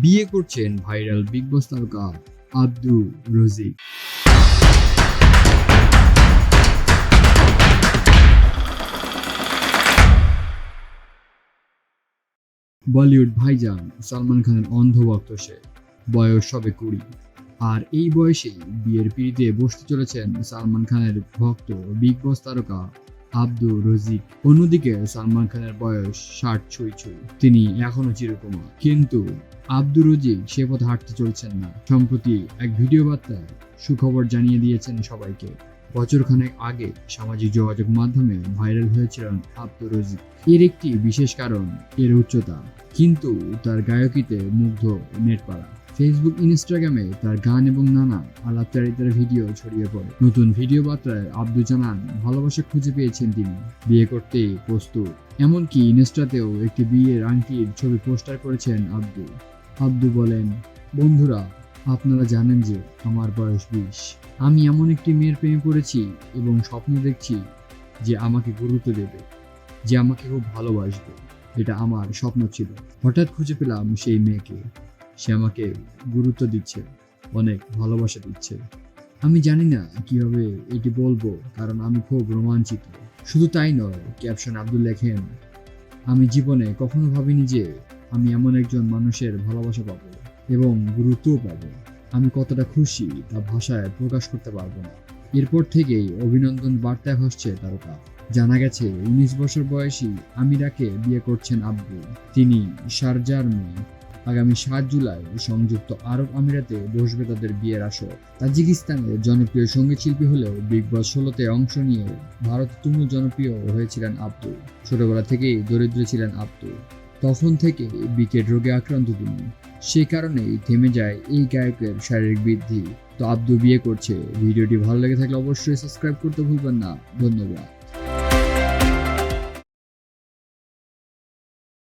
বিয়ে করছেন viral big বস তারকা আব্দুর রজিক বলিউড ভাইজান সালমান খানের অন্ধভক্ত সে। বয়স সবে কুড়ি। আর এই বয়সেই বিয়ের পিড়িতে বসতে চলেছেন সালমান খানের ভক্ত বিগ বস তারকা আব্দুর রজিক অন্যদিকে সালমান খানের বয়স ষাট ছুঁই ছুঁই তিনি এখনও চিরকুমার। কিন্তু আব্দুর রজিক সে পথে হাঁটতে চলছেন না। সম্প্রতি এক ভিডিও বার্তায় সুখবর জানিয়ে দিয়েছেন সবাইকে। বছরখানেক আগে সামাজিক যোগাযোগ মাধ্যমে ভাইরাল হয়েছিলেন আব্দুর রজিক এর একটি বিশেষ কারণ এর উচ্চতা। কিন্তু তার গায়কিতে মুগ্ধ নেটপাড়া। ফেসবুক ইনস্টাগ্রামে তার গান এবং নানা আলাপচারিতার ভিডিও ছড়িয়ে পড়ে। নতুন ভিডিও বার্তায় আব্দু জানান, ভালোবাসা খুঁজে পেয়েছেন তিনি। বিয়ে করতে প্রস্তুত। এমনকি ইনস্টাতেও একটি বিয়ের আংটির ছবি পোস্টার করেছেন আব্দু আব্দু বলেন, বন্ধুরা, আপনারা জানেন যে আমার বয়স বিশ। আমি এমন একটি মেয়ের প্রেমে পড়েছি এবং স্বপ্ন দেখছি যে আমাকে গুরুত্ব দেবে, যে আমাকে খুব ভালোবাসবে। এটা আমার স্বপ্ন ছিল। হঠাৎ খুঁজে পেলাম সেই মেয়েকে। সে আমাকে গুরুত্ব দিচ্ছে, অনেক ভালোবাসা দিচ্ছে। আমি জানি না কীভাবে এটি বলব, কারণ আমি খুব রোমাঞ্চিত। শুধু তাই নয়, ক্যাপশন আব্দুল লেখেন, আমি জীবনে কখনো ভাবিনি যে আমি এমন একজন মানুষের ভালোবাসা পাবো এবং গুরুত্বও পাবো। আমি কতটা খুশি তা ভাষায় প্রকাশ করতে পারব না। এরপর থেকেই অভিনন্দন বার্তায় ভাসছে তারকা। জানা গেছে, উনিশ বছর বয়সী আমিরাকে বিয়ে করছেন আব্দুল। তিনি শারজার মেয়ে। আগামী সাত জুলাই সংযুক্ত আরব আমিরাতে বসবে তাদের বিয়ের আসর। তাজিকিস্তানের জনপ্রিয় সংগীত শিল্পী হলেও বিগ বস ষোলোতে অংশ নিয়ে ভারত তুমুল জনপ্রিয় হয়েছিলেন আব্দুল। ছোটবেলা থেকেই দরিদ্র ছিলেন আব্দুল। তখন থেকে বিকেট রোগে আক্রান্ত তিনি। সে কারণেই থেমে যায় এই গায়কের শারীরিক বৃদ্ধি। তো আব্দু বিয়ে করছে। ভিডিওটি ভালো লেগে থাকলে অবশ্যই সাবস্ক্রাইব করতে ভুলবেন না। ধন্যবাদ।